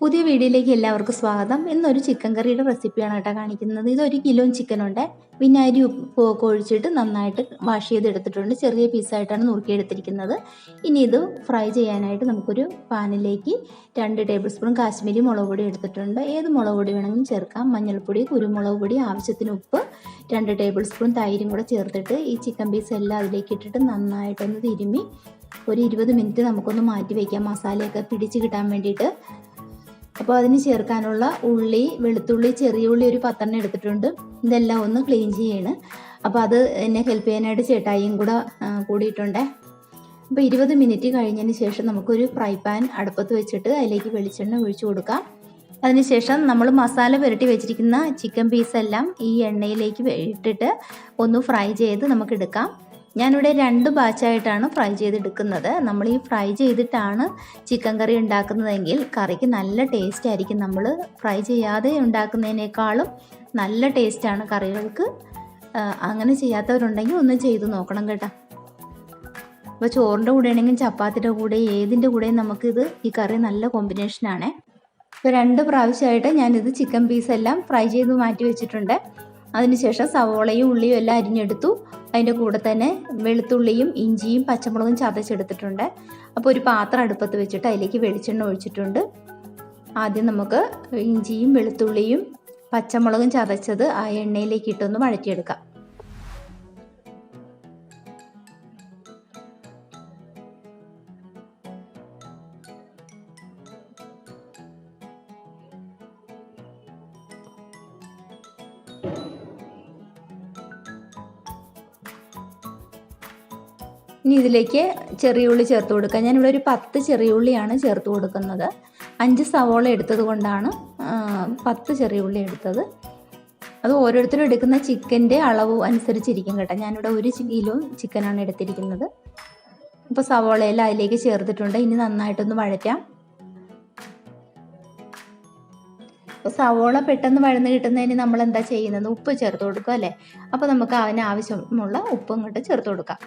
പുതിയ വീഡിയോയിലേക്ക് എല്ലാവർക്കും സ്വാഗതം. ഇന്നൊരു ചിക്കൻ കറിയുടെ റെസിപ്പിയാണ് കേട്ടോ കാണിക്കുന്നത്. ഇതൊരു കിലോ വിനാഗിരി ഉപ്പ് ഒക്കെ ഒഴിച്ചിട്ട് നന്നായിട്ട് വാഷ് ചെയ്തെടുത്തിട്ടുണ്ട്. ചെറിയ പീസായിട്ടാണ് നുറുക്കിയെടുത്തിരിക്കുന്നത്. ഇനി ഇത് ഫ്രൈ ചെയ്യാനായിട്ട് നമുക്കൊരു പാനിലേക്ക് രണ്ട് ടേബിൾ സ്പൂൺ കാശ്മീരി മുളക് പൊടി എടുത്തിട്ടുണ്ട്. ഏത് മുളക് പൊടി വേണമെങ്കിലും ചേർക്കാം. മഞ്ഞൾപ്പൊടി കുരുമുളക് പൊടി ആവശ്യത്തിന് ഉപ്പ് രണ്ട് ടേബിൾ സ്പൂൺ തൈരും കൂടെ ചേർത്തിട്ട് ഈ ചിക്കൻ പീസ് എല്ലാം അതിലേക്ക് ഇട്ടിട്ട് നന്നായിട്ടൊന്ന് തിരുമ്മി ഒരു ഇരുപത് മിനിറ്റ് നമുക്കൊന്ന് മാറ്റി വയ്ക്കാം മസാലയൊക്കെ പിടിച്ച് കിട്ടാൻ വേണ്ടിയിട്ട് അപ്പോൾ അതിന് ചേർക്കാനുള്ള ഉള്ളി വെളുത്തുള്ളി ചെറിയ ഉള്ളി ഒരു പത്തെണ്ണം എടുത്തിട്ടുണ്ട്. ഇതെല്ലാം ഒന്ന് ക്ലീൻ ചെയ്യാണ്. അപ്പോൾ അത് എന്നെ ഹെൽപ്പ് ചെയ്യാനായിട്ട് ചേട്ടായിയും കൂടെ കൂടിയിട്ടുണ്ട്. അപ്പോൾ ഇരുപത് മിനിറ്റ് കഴിഞ്ഞതിന് ശേഷം നമുക്കൊരു ഫ്രൈ പാൻ അടുപ്പത്ത് വെച്ചിട്ട് അതിലേക്ക് വെളിച്ചെണ്ണ ഒഴിച്ചു കൊടുക്കാം. അതിനുശേഷം നമ്മൾ മസാല പുരട്ടി വെച്ചിരിക്കുന്ന ചിക്കൻ പീസെല്ലാം ഈ എണ്ണയിലേക്ക് ഇട്ടിട്ട് ഒന്ന് ഫ്രൈ ചെയ്ത് നമുക്ക് എടുക്കാം. ഞാനിവിടെ രണ്ട് ബാച്ചായിട്ടാണ് ഫ്രൈ ചെയ്തെടുക്കുന്നത്. നമ്മൾ ഈ ഫ്രൈ ചെയ്തിട്ടാണ് ചിക്കൻ കറി ഉണ്ടാക്കുന്നതെങ്കിൽ കറിക്ക് നല്ല ടേസ്റ്റ് ആയിരിക്കും. നമ്മൾ ഫ്രൈ ചെയ്യാതെ ഉണ്ടാക്കുന്നതിനേക്കാളും നല്ല ടേസ്റ്റാണ് കറികൾക്ക്. അങ്ങനെ ചെയ്യാത്തവരുണ്ടെങ്കിൽ ഒന്ന് ചെയ്ത് നോക്കണം കേട്ടോ. അപ്പോൾ ചോറിന്റെ കൂടെ ആണെങ്കിൽ ചപ്പാത്തിയുടെ കൂടെ ഏതിന്റെ കൂടെയും നമുക്കിത് ഈ കറി നല്ല കോമ്പിനേഷനാണേ ഇപ്പോൾ രണ്ട് പ്രാവശ്യമായിട്ട് ഞാനിത് ചിക്കൻ പീസ് എല്ലാം ഫ്രൈ ചെയ്ത് മാറ്റി വെച്ചിട്ടുണ്ട്. അതിനുശേഷം സവോളയും ഉള്ളിയും എല്ലാം അരിഞ്ഞെടുത്തു. അതിന്റെ കൂടെ തന്നെ വെളുത്തുള്ളിയും ഇഞ്ചിയും പച്ചമുളകും ചതച്ചെടുത്തിട്ടുണ്ട്. അപ്പോൾ ഒരു പാത്രം അടുപ്പത്ത് വെച്ചിട്ട് അതിലേക്ക് വെളിച്ചെണ്ണ ഒഴിച്ചിട്ടുണ്ട്. ആദ്യം നമുക്ക് ഇഞ്ചിയും വെളുത്തുള്ളിയും പച്ചമുളകും ചതച്ചത് ആ എണ്ണയിലേക്ക് ഇട്ടൊന്ന് വഴറ്റിയെടുക്കാം. ഇനി ഇതിലേക്ക് ചെറിയ ഉള്ളി ചേർത്ത് കൊടുക്കുക ഞാനിവിടെ ഒരു പത്ത് ചെറിയ ഉള്ളിയാണ് ചേർത്ത് കൊടുക്കുന്നത്. അഞ്ച് സവോള എടുത്തത് കൊണ്ടാണ് പത്ത് ചെറിയ ഉള്ളി എടുത്തത്. അത് ഓരോരുത്തരും എടുക്കുന്ന ചിക്കന്റെ അളവ് അനുസരിച്ചിരിക്കും കേട്ടോ. ഞാനിവിടെ ഒരു കിലോ ചിക്കനാണ് എടുത്തിരിക്കുന്നത്. ഇപ്പോൾ സവോളയെല്ലാം അതിലേക്ക് ചേർത്തിട്ടുണ്ട്. ഇനി നന്നായിട്ടൊന്ന് വഴറ്റാം. അപ്പോൾ സവോള പെട്ടെന്ന് വഴന്ന് കിട്ടുന്നതിന് നമ്മൾ എന്താ ചെയ്യുന്നത്? ഉപ്പ് ചേർത്ത് കൊടുക്കുക അല്ലേ? അപ്പോൾ നമുക്ക് അതിന് ആവശ്യമുള്ള ഉപ്പ് ഇങ്ങോട്ട് ചേർത്ത് കൊടുക്കാം.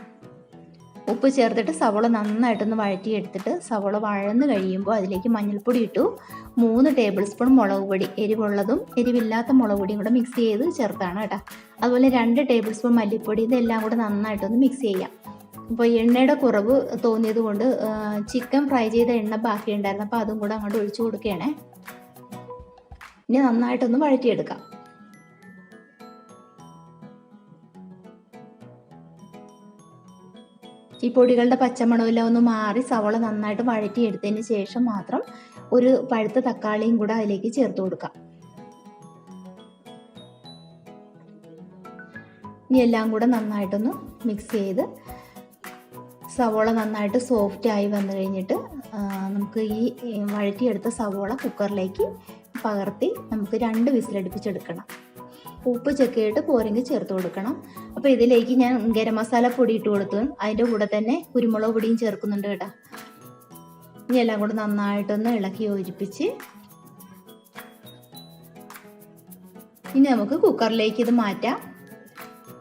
ഉപ്പ് ചേർത്തിട്ട് സവോള നന്നായിട്ടൊന്ന് വഴറ്റിയെടുത്തിട്ട് സവോള വഴന്ന് കഴിയുമ്പോൾ അതിലേക്ക് മഞ്ഞൾപ്പൊടി ഇട്ടു. മൂന്ന് ടേബിൾ സ്പൂൺ മുളക് പൊടി. എരിവുള്ളതും എരിവില്ലാത്ത മുളക് പൊടിയും കൂടെ മിക്സ് ചെയ്ത് ചേർത്താണ് കേട്ടോ. അതുപോലെ രണ്ട് ടേബിൾ സ്പൂൺ മല്ലിപ്പൊടി ഇതെല്ലാം കൂടെ നന്നായിട്ടൊന്ന് മിക്സ് ചെയ്യാം. അപ്പോൾ എണ്ണയുടെ കുറവ് തോന്നിയത് കൊണ്ട് ചിക്കൻ ഫ്രൈ ചെയ്ത എണ്ണ ബാക്കി ഉണ്ടായിരുന്നു അപ്പോൾ അതും കൂടെ അങ്ങോട്ട് ഒഴിച്ചു കൊടുക്കുകയാണേ. ഇനി നന്നായിട്ടൊന്ന് വഴറ്റിയെടുക്കാം. ഈ പൊടികളുടെ പച്ചമണമെല്ലാം ഒന്ന് മാറി സവള നന്നായിട്ട് വഴറ്റിയെടുത്തതിന് ശേഷം മാത്രം ഒരു പഴുത്ത തക്കാളിയും കൂടെ അതിലേക്ക് ചേർത്ത് കൊടുക്കാം. ഇനി എല്ലാം കൂടെ നന്നായിട്ടൊന്ന് മിക്സ് ചെയ്ത് സവോള നന്നായിട്ട് സോഫ്റ്റ് ആയി വന്നു കഴിഞ്ഞിട്ട് നമുക്ക് ഈ വഴറ്റിയെടുത്ത സവോള കുക്കറിലേക്ക് പകർത്തി നമുക്ക് രണ്ട് വിസിലടുപ്പിച്ചെടുക്കണം. ഉപ്പ് ചെക്ക് ചെയ്തിട്ട് പോരെങ്കിൽ ചേർത്ത് കൊടുക്കണം. അപ്പോൾ ഇതിലേക്ക് ഞാൻ ഗരം മസാല പൊടി ഇട്ട് കൊടുത്തു. അതിന്റെ കൂടെ തന്നെ കുരുമുളക് പൊടിയും ചേർക്കുന്നുണ്ട് കേട്ടോ. ഇനി എല്ലാം കൂടെ നന്നായിട്ടൊന്ന് ഇളക്കി യോജിപ്പിച്ച് ഇനി നമുക്ക് കുക്കറിലേക്ക് ഇത് മാറ്റാം.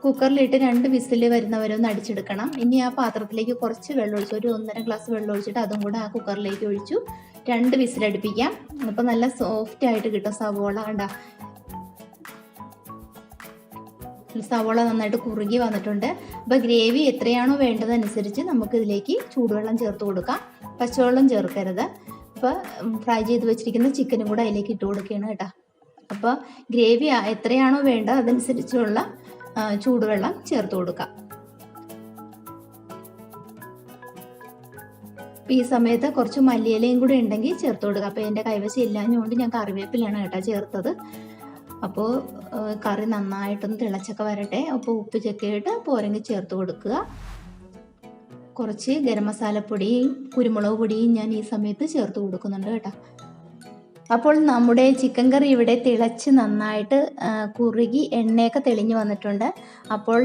കുക്കറിലിട്ട് രണ്ട് വിസിൽ വരുന്നവരെ ഒന്ന് അടിച്ചെടുക്കണം. ഇനി ആ പാത്രത്തിലേക്ക് കുറച്ച് വെള്ളം ഒഴിച്ചു ഒരു ഒന്നര ഗ്ലാസ് വെള്ളം ഒഴിച്ചിട്ട് അതും കൂടെ ആ കുക്കറിലേക്ക് ഒഴിച്ചു രണ്ട് വിസിലടുപ്പിക്കാം. അപ്പോൾ നല്ല സോഫ്റ്റ് ആയിട്ട് കിട്ടും സവോള കണ്ട. സവോള നന്നായിട്ട് കുറുകി വന്നിട്ടുണ്ട്. അപ്പോൾ ഗ്രേവി എത്രയാണോ വേണ്ടതനുസരിച്ച് നമുക്ക് ഇതിലേക്ക് ചൂടുവെള്ളം ചേർത്ത് കൊടുക്കാം. പച്ചവെള്ളം ചേർക്കരുത്. അപ്പോൾ ഫ്രൈ ചെയ്ത് വെച്ചിരിക്കുന്ന ചിക്കനും കൂടെ അതിലേക്ക് ഇട്ട് കൊടുക്കുകയാണ് കേട്ടോ. അപ്പോൾ ഗ്രേവി എത്രയാണോ വേണ്ടത് അതനുസരിച്ചുള്ള ചൂടുവെള്ളം ചേർത്ത് കൊടുക്കാം. ഈ സമയത്ത് കുറച്ച് മല്ലിയിലയും കൂടെ ഉണ്ടെങ്കിൽ ചേർത്ത് കൊടുക്കുക അപ്പോൾ എന്റെ കൈവശം ഇല്ലാഞ്ഞുകൊണ്ട് ഞാൻ കറിവേപ്പിലാണ് കേട്ടോ ചേർത്തത്. അപ്പോൾ കറി നന്നായിട്ടൊന്ന് തിളച്ചൊക്കെ വരട്ടെ. അപ്പോൾ ഉപ്പ് ചെക്കിയിട്ട് പോരങ്ങി ചേർത്ത് കൊടുക്കുക. കുറച്ച് ഗരം മസാലപ്പൊടിയും കുരുമുളക് പൊടിയും ഞാൻ ഈ സമയത്ത് ചേർത്ത് കൊടുക്കുന്നുണ്ട് കേട്ടോ. അപ്പോൾ നമ്മുടെ ചിക്കൻ കറി ഇവിടെ തിളച്ച് നന്നായിട്ട് കുറുകി എണ്ണയൊക്കെ തെളിഞ്ഞു വന്നിട്ടുണ്ട്. അപ്പോൾ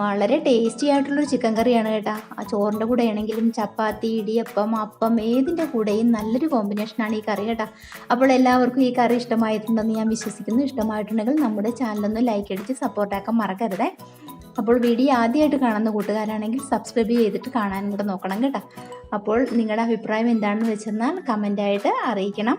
വളരെ ടേസ്റ്റി ആയിട്ടുള്ളൊരു ചിക്കൻ കറിയാണ് കേട്ടോ. ആ ചോറിന്റെ കൂടെ ആണെങ്കിലും ചപ്പാത്തി ഇടിയപ്പം അപ്പം ഏതിന്റെ കൂടെയും നല്ലൊരു കോമ്പിനേഷനാണ് ഈ കറി കേട്ടോ. അപ്പോൾ എല്ലാവർക്കും ഈ കറി ഇഷ്ടമായിട്ടുണ്ടെന്ന് ഞാൻ വിശ്വസിക്കുന്നു. ഇഷ്ടമായിട്ടുണ്ടെങ്കിൽ നമ്മുടെ ചാനലൊന്ന് ലൈക്ക് അടിച്ച് സപ്പോർട്ടാക്കാൻ മറക്കരുതേ. അപ്പോൾ വീഡിയോ ആദ്യമായിട്ട് കാണുന്ന കൂട്ടുകാരാണെങ്കിൽ സബ്സ്ക്രൈബ് ചെയ്തിട്ട് കാണാനും കൂടെ നോക്കണം കേട്ടോ. അപ്പോൾ നിങ്ങളുടെ അഭിപ്രായം എന്താണെന്ന് വെച്ചെന്നാൽ കമന്റായിട്ട് അറിയിക്കണം.